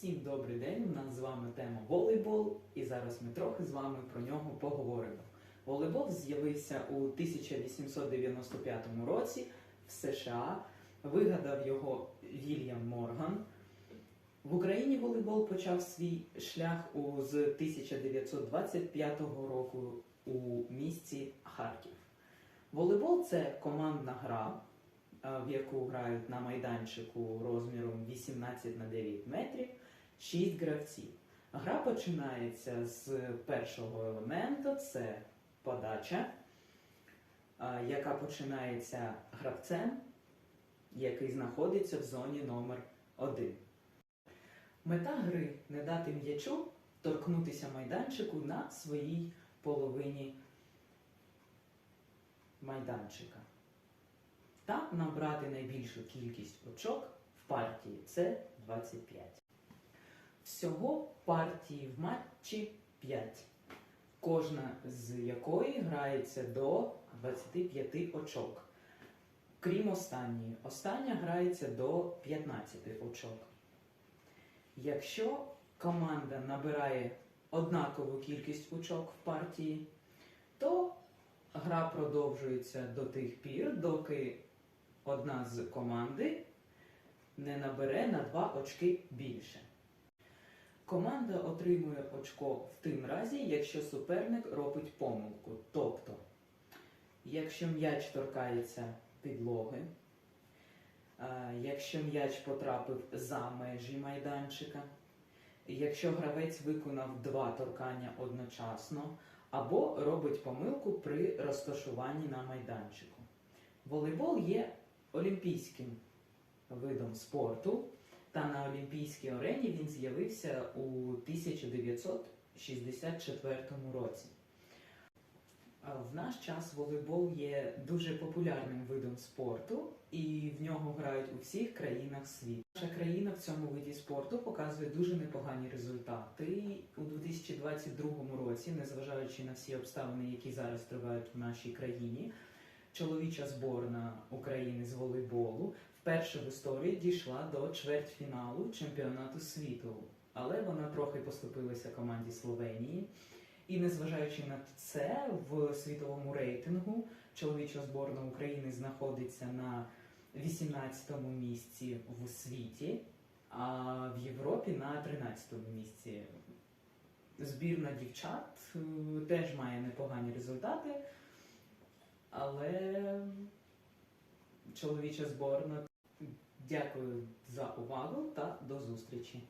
Всім добрий день! У нас з вами тема волейбол, і зараз ми трохи з вами про нього поговоримо. Волейбол з'явився у 1895 році в США. Вигадав його Вільям Морган. В Україні волейбол почав свій шлях з 1925 року у місті Харків. Волейбол це командна гра, е, в яку грають на майданчику розміром 18 на 9 метрів 6 гравців. Гра починається з першого елементу це подача, яка починається гравцем, який знаходиться в зоні номер 1. Мета гри не дати м'ячу торкнутися майданчику на своїй половині майданчика та набрати найбільшу кількість очок в партії це 25. Всього партії в матчі 5, кожна з якої грається до 25 очок. Крім останньої, остання грається до 15 очок. Якщо команда набирає однакову кількість очок в партії, то гра продовжується до тих пір, доки одна з команди не набере на 2 очки більше. Команда отримує очко в тим разі, якщо суперник робить помилку. Тобто, якщо м'яч торкається підлоги, е, якщо м'яч потрапив за межі майданчика, якщо гравець виконав два торкання одночасно, або робить помилку при розташуванні на майданчику. Волейбол є олімпійським видом спорту, та на Олімпійській арені він з'явився у 1964 році. В наш час волейбол є дуже популярним видом спорту, і в нього грають у всіх країнах світу. Наша країна в цьому виді спорту показує дуже непогані результати. У 2022 році, незважаючи на всі обставини, які зараз тривають в нашій країні, чоловіча зборна України з волейболу вперше в історії дійшла до чвертьфіналу чемпіонату світу, але вона трохи поступилася команді Словенії. І незважаючи на це, в світовому рейтингу чоловіча зборна України знаходиться на 18-му місці в світі, а в Європі на 13-му місці. Збірна дівчат е, теж має непогані результати, але чоловіча зборна. Дякую за увагу та до зустрічі!